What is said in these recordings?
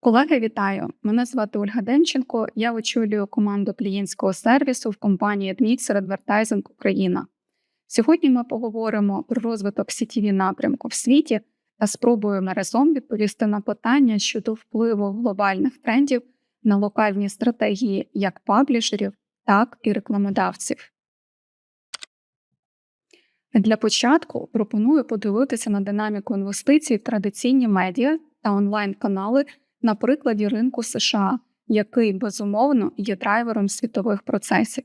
Колеги, вітаю! Мене звати Ольга Демченко. Я очолюю команду клієнтського сервісу в компанії Admix Advertising Україна. Сьогодні ми поговоримо про розвиток CTV напрямку в світі та спробуємо разом відповісти на питання щодо впливу глобальних трендів на локальні стратегії як паблішерів, так і рекламодавців. Для початку пропоную подивитися на динаміку інвестицій в традиційні медіа та онлайн-канали на прикладі ринку США, який безумовно є драйвером світових процесів.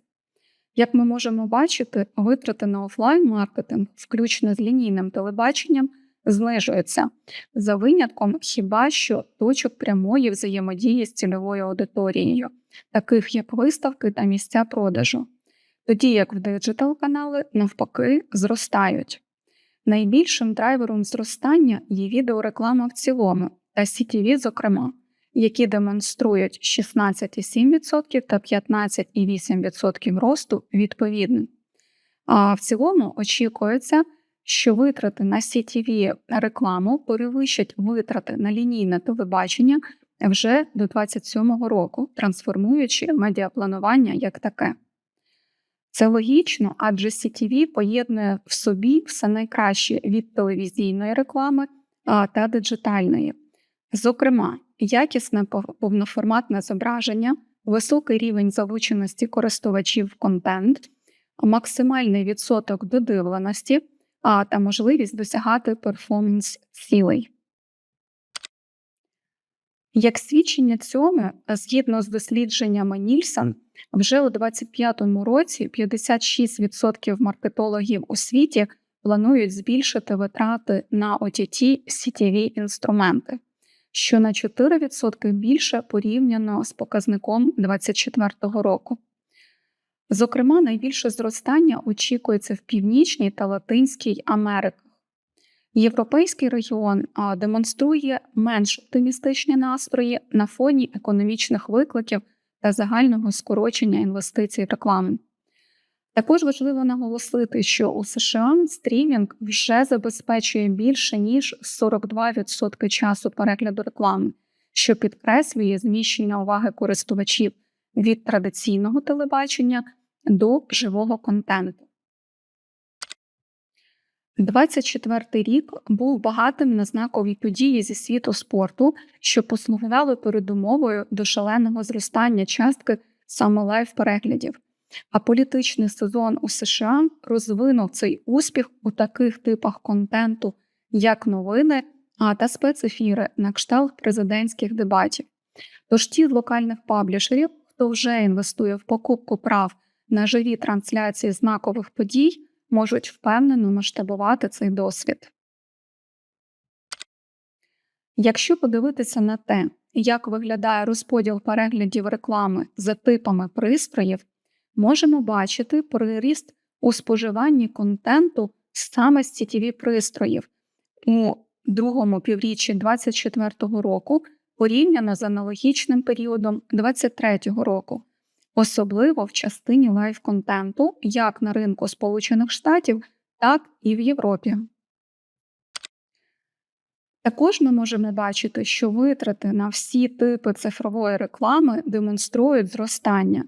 Як ми можемо бачити, витрати на офлайн-маркетинг, включно з лінійним телебаченням, знижуються за винятком хіба що точок прямої взаємодії з цільовою аудиторією, таких як виставки та місця продажу, тоді як в диджитал канали навпаки зростають. Найбільшим драйвером зростання є відеореклама в цілому та CTV, зокрема, які демонструють 16,7% та 15,8% росту відповідно. А в цілому очікується, що витрати на CTV рекламу перевищать витрати на лінійне телебачення вже до 2027 року, трансформуючи медіапланування як таке. Це логічно, адже CTV поєднує в собі все найкраще від телевізійної реклами та диджитальної. Зокрема, якісне повноформатне зображення, високий рівень залученості користувачів в контент, максимальний відсоток додивленості та можливість досягати перформанс цілей. Як свідчення цьому, згідно з дослідженнями Нільсон, вже у 2025 році 56% маркетологів у світі планують збільшити витрати на OTT CTV інструменти що на 4% більше порівняно з показником 2024 року. Зокрема, найбільше зростання очікується в Північній та Латинській Америках. Європейський регіон демонструє менш оптимістичні настрої на фоні економічних викликів та загального скорочення інвестицій в рекламу. Також важливо наголосити, що у США стрімінг вже забезпечує більше ніж 42% часу перегляду реклами, що підкреслює зміщення уваги користувачів від традиційного телебачення до живого контенту. 24 рік був багатим на знакові події зі світу спорту, що послугували передумовою до шаленого зростання частки саме лайв переглядів. А політичний сезон у США розвинув цей успіх у таких типах контенту, як новини та спецефіри на кшталт президентських дебатів. Тож ті з локальних паблішерів, хто вже інвестує в покупку прав на живі трансляції знакових подій, можуть впевнено масштабувати цей досвід. Якщо подивитися на те, як виглядає розподіл переглядів реклами за типами пристроїв, можемо бачити приріст у споживанні контенту саме з ctv пристроїв у другому півріччі 2024 року порівняно з аналогічним періодом 2023 року, особливо в частині лайв-контенту як на ринку Сполучених Штатів, так і в Європі. Також ми можемо бачити, що витрати на всі типи цифрової реклами демонструють зростання.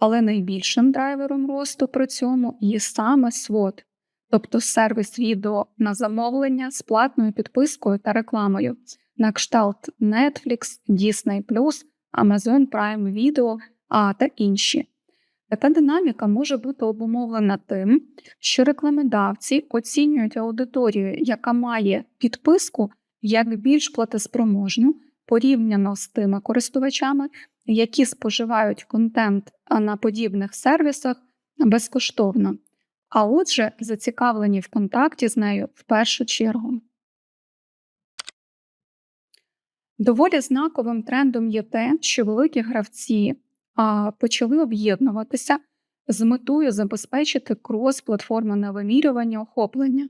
Але найбільшим драйвером росту при цьому є саме SWOT, тобто сервіс відео на замовлення з платною підпискою та рекламою на кшталт Netflix, Disney+, Amazon Prime Video а та інші. Така динаміка може бути обумовлена тим, що рекламодавці оцінюють аудиторію, яка має підписку як більш платоспроможну порівняно з тими користувачами, які споживають контент на подібних сервісах безкоштовно, а отже, зацікавлені в контакті з нею в першу чергу. Доволі знаковим трендом є те, що великі гравці а, почали об'єднуватися з метою забезпечити крос-платформене вимірювання охоплення.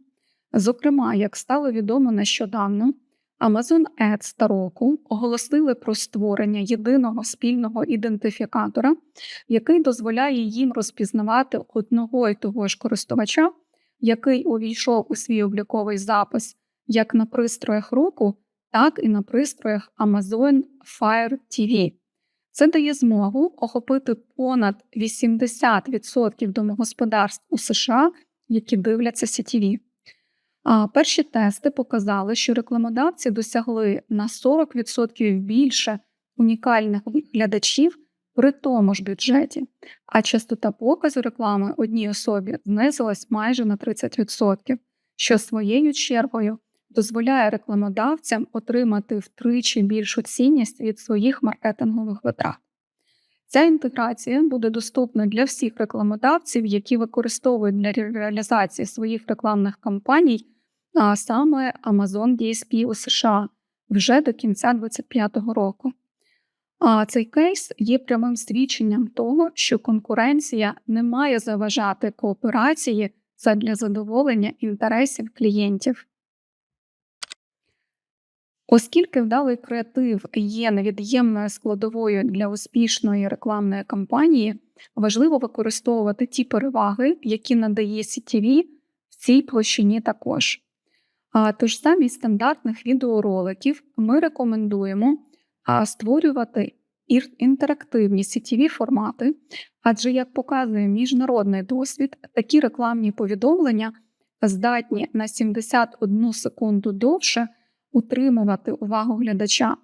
Зокрема, як стало відомо нещодавно, Amazon Ads та Roku оголосили про створення єдиного спільного ідентифікатора, який дозволяє їм розпізнавати одного і того ж користувача, який увійшов у свій обліковий запис як на пристроях року, так і на пристроях Amazon Fire TV. Це дає змогу охопити понад 80% домогосподарств у США, які дивляться CTV. Перші тести показали, що рекламодавці досягли на 40% більше унікальних глядачів при тому ж бюджеті, а частота показу реклами одній особі знизилась майже на 30%, що своєю чергою дозволяє рекламодавцям отримати втричі більшу цінність від своїх маркетингових витрат. Ця інтеграція буде доступна для всіх рекламодавців, які використовують для реалізації своїх рекламних кампаній, а саме Amazon DSP у США вже до кінця 2025 року. А цей кейс є прямим свідченням того, що конкуренція не має заважати кооперації задля задоволення інтересів клієнтів. Оскільки вдалий креатив є невід'ємною складовою для успішної рекламної кампанії, важливо використовувати ті переваги, які надає CTV в цій площині також. Тож замість стандартних відеороликів ми рекомендуємо створювати інтерактивні CTV формати, адже, як показує міжнародний досвід, такі рекламні повідомлення здатні на 71 секунду довше утримувати увагу глядача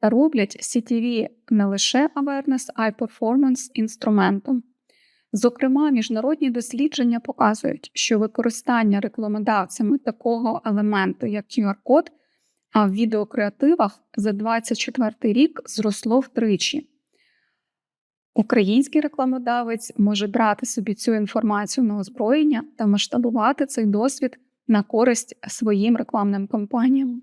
та роблять CTV не лише awareness, а й performance інструментом. Зокрема, міжнародні дослідження показують, що використання рекламодавцями такого елементу, як QR-код, а в відеокреативах за 2024 рік зросло втричі. Український рекламодавець може брати собі цю інформацію на озброєння та масштабувати цей досвід на користь своїм рекламним кампаніям.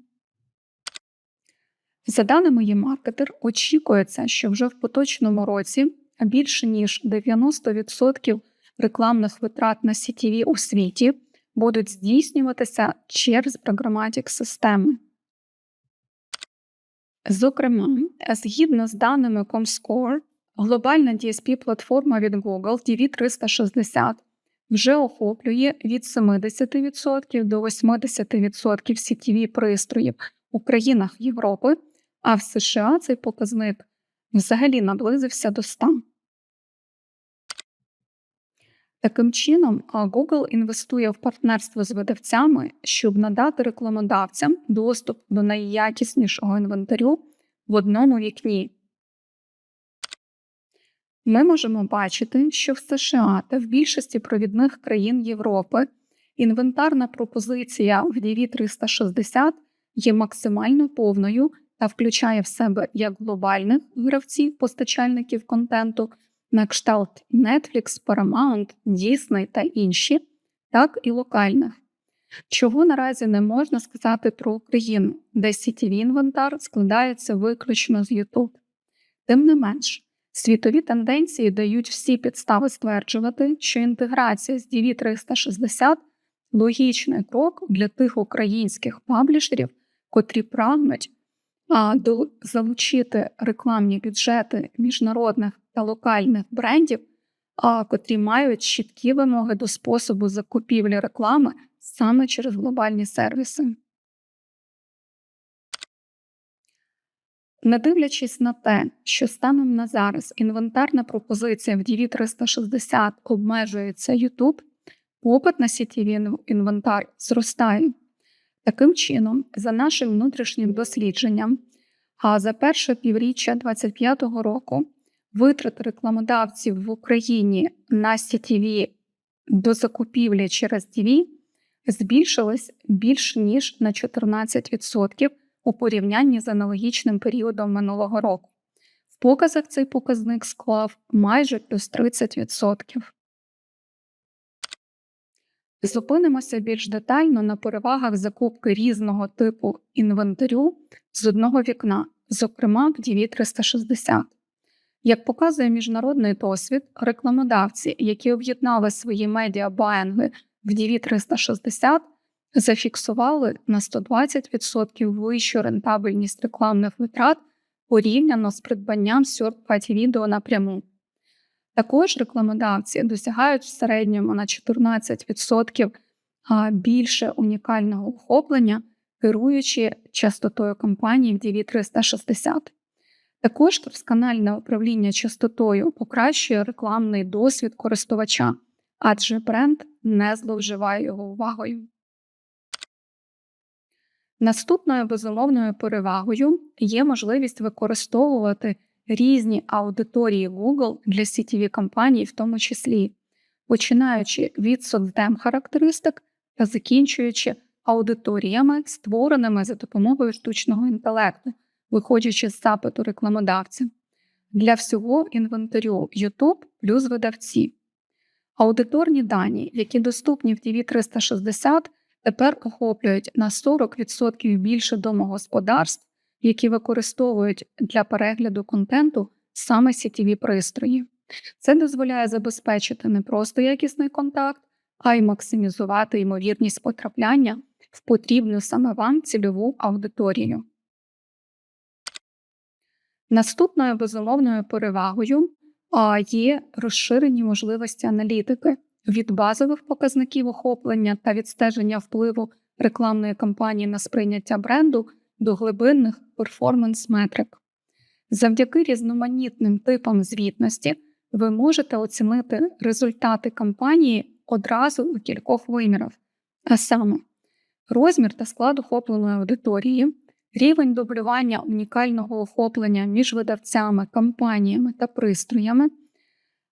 За даними eMarketer, очікується, що вже в поточному році більше ніж 90% рекламних витрат на CTV у світі будуть здійснюватися через програматік системи. Зокрема, згідно з даними Comscore, глобальна DSP-платформа від Google DV360 вже охоплює від 70% до 80% CTV пристроїв у країнах Європи а в США цей показник взагалі наблизився до 100. Таким чином, Google інвестує в партнерство з видавцями, щоб надати рекламодавцям доступ до найякіснішого інвентарю в одному вікні. Ми можемо бачити, що в США та в більшості провідних країн Європи інвентарна пропозиція в DV360 є максимально повною та включає в себе як глобальних гравців, постачальників контенту, на кшталт Netflix, Paramount, Disney та інші, так і локальних. Чого наразі не можна сказати про Україну, де ctv інвентар складається виключно з YouTube. Тим не менш, світові тенденції дають всі підстави стверджувати, що інтеграція з DV360 логічний крок для тих українських паблішерів, котрі прагнуть залучити рекламні бюджети міжнародних та локальних брендів, котрі мають чіткі вимоги до способу закупівлі реклами саме через глобальні сервіси. Не дивлячись на те, що станом на зараз інвентарна пропозиція в DV360 обмежується YouTube, попит на CTV інвентар зростає. Таким чином, за нашим внутрішнім дослідженням, а за перше півріччя 2025 року витрати рекламодавців в Україні на CTV до закупівлі через TV збільшились більше ніж на 14% у порівнянні з аналогічним періодом минулого року. В показах цей показник склав майже плюс 30%. Зупинимося більш детально на перевагах закупки різного типу інвентарю з одного вікна, зокрема в DV360. Як показує міжнародний досвід, рекламодавці, які об'єднали свої медіабаїнги в DV360, зафіксували на 120% вищу рентабельність рекламних витрат порівняно з придбанням third відео напряму. Також рекламодавці досягають в середньому на 14% більше унікального охоплення керуючи частотою компанії в DV360. Також трусканальне управління частотою покращує рекламний досвід користувача, адже бренд не зловживає його увагою. Наступною безумовною перевагою є можливість використовувати різні аудиторії Google для сітєві кампаній, в тому числі, починаючи від соцдем характеристик та закінчуючи аудиторіями, створеними за допомогою штучного інтелекту, виходячи з запиту рекламодавця. Для всього інвентарю YouTube плюс видавці. Аудиторні дані, які доступні в DV360, тепер охоплюють на 40% більше домогосподарств, які використовують для перегляду контенту саме сітєві пристрої. Це дозволяє забезпечити не просто якісний контакт, а й максимізувати ймовірність потрапляння в потрібну саме вам цільову аудиторію. Наступною безумовною перевагою є розширені можливості аналітики від базових показників охоплення та відстеження впливу рекламної кампанії на сприйняття бренду до глибинних перформанс-метрик. Завдяки різноманітним типам звітності ви можете оцінити результати кампанії одразу у кількох вимірах, а саме розмір та склад охопленої аудиторії, рівень дублювання унікального охоплення між видавцями, компаніями та пристроями,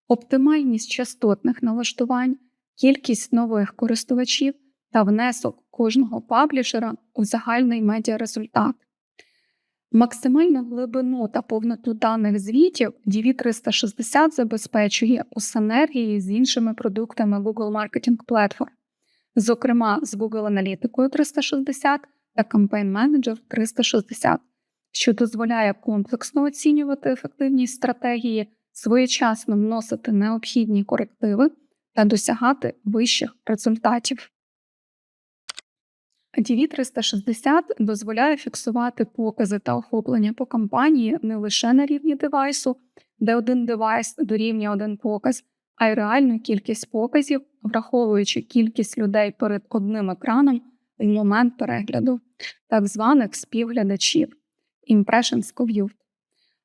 оптимальність частотних налаштувань, кількість нових користувачів та внесок кожного паблішера у загальний медіарезультат. Максимальну глибину та повноту даних звітів DV360 забезпечує у синергії з іншими продуктами Google Marketing Platform, зокрема з Google Аналітикою 360 та Campaign Manager 360, що дозволяє комплексно оцінювати ефективність стратегії, своєчасно вносити необхідні корективи та досягати вищих результатів. DV360 дозволяє фіксувати покази та охоплення по кампанії не лише на рівні девайсу, де один девайс дорівнює один показ, а й реальну кількість показів, враховуючи кількість людей перед одним екраном в момент перегляду, так званих співглядачів Impressions Viewed,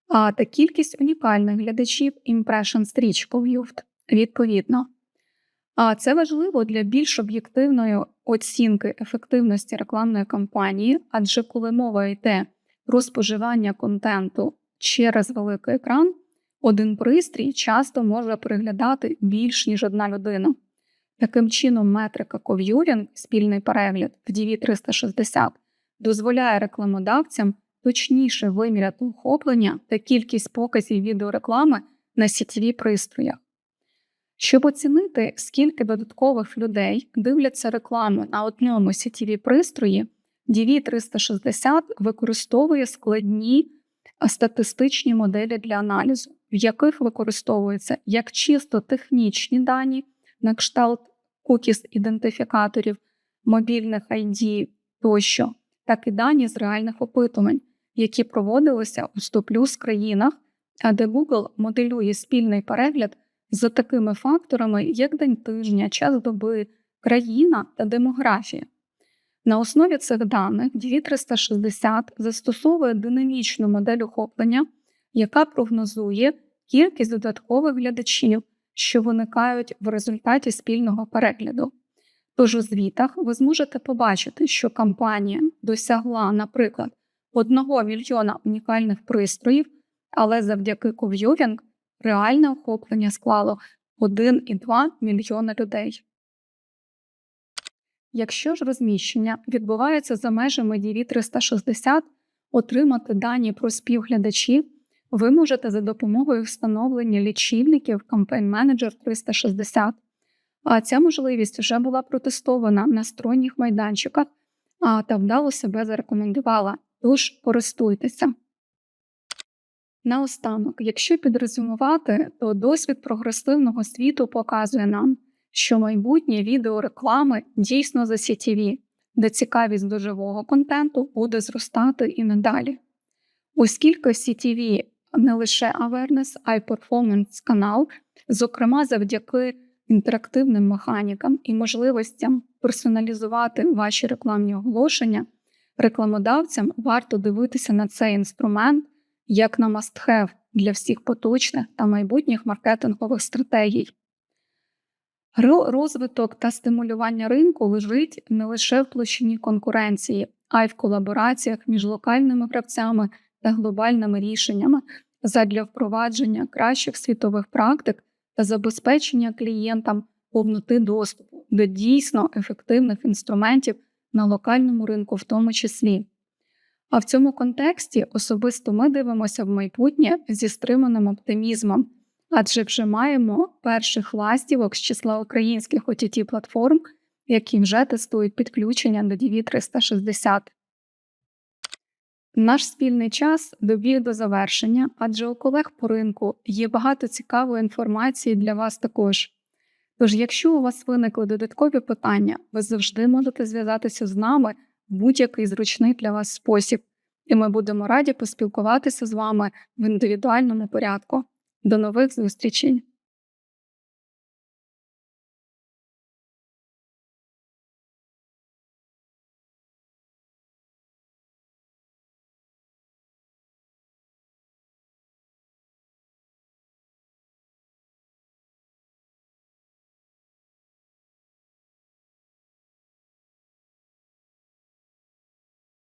а та кількість унікальних глядачів Impressions Reach Viewed, відповідно. А це важливо для більш об'єктивної оцінки ефективності рекламної кампанії, адже коли мова йде про споживання контенту через великий екран, один пристрій часто може переглядати більш ніж одна людина. Таким чином, метрика ков'юрінг, спільний перегляд в DV360, дозволяє рекламодавцям точніше виміряти охоплення та кількість показів відеореклами на сітєві пристроях. Щоб оцінити, скільки додаткових людей дивляться рекламу на одному сітєві пристрої, DV360 використовує складні статистичні моделі для аналізу, в яких використовуються як чисто технічні дані, на кшталт кукіс ідентифікаторів, мобільних ID тощо, так і дані з реальних опитувань, які проводилися у 100 плюс країнах, де Google моделює спільний перегляд за такими факторами, як день тижня, час доби, країна та демографія. На основі цих даних DV360 застосовує динамічну модель охоплення, яка прогнозує кількість додаткових глядачів, що виникають в результаті спільного перегляду. Тож у звітах ви зможете побачити, що кампанія досягла, наприклад, 1 мільйона унікальних пристроїв, але завдяки ков'ювінг реальне охоплення склало 1,2 мільйона людей. Якщо ж розміщення відбувається за межами DV360, отримати дані про співглядачів ви можете за допомогою встановлення лічильників Campaign Manager 360. А ця можливість вже була протестована на сторонніх майданчиках та вдало себе зарекомендувала. Тож користуйтеся. Наостанок, якщо підрезюмувати, то досвід прогресивного світу показує нам, що майбутнє відеореклами дійсно за сітєві, де цікавість до живого контенту буде зростати і надалі. Оскільки CTV не лише awareness, а й performance канал, зокрема завдяки інтерактивним механікам і можливостям персоналізувати ваші рекламні оголошення, Рекламодавцям варто дивитися на цей інструмент як на must-have для всіх поточних та майбутніх маркетингових стратегій. Розвиток та стимулювання ринку лежить не лише в площині конкуренції, а й в колабораціях між локальними гравцями та глобальними рішеннями задля впровадження кращих світових практик та забезпечення клієнтам повноти доступу до дійсно ефективних інструментів на локальному ринку, в тому числі. А в цьому контексті особисто ми дивимося в майбутнє зі стриманим оптимізмом, адже вже маємо перших ластівок з числа українських ott платформ, які вже тестують підключення до DV360. Наш спільний час добіг до завершення, адже у колег по ринку є багато цікавої інформації для вас також. Тож, якщо у вас виникли додаткові питання, ви завжди можете зв'язатися з нами будь-який зручний для вас спосіб, і ми будемо раді поспілкуватися з вами в індивідуальному порядку. До нових зустрічей!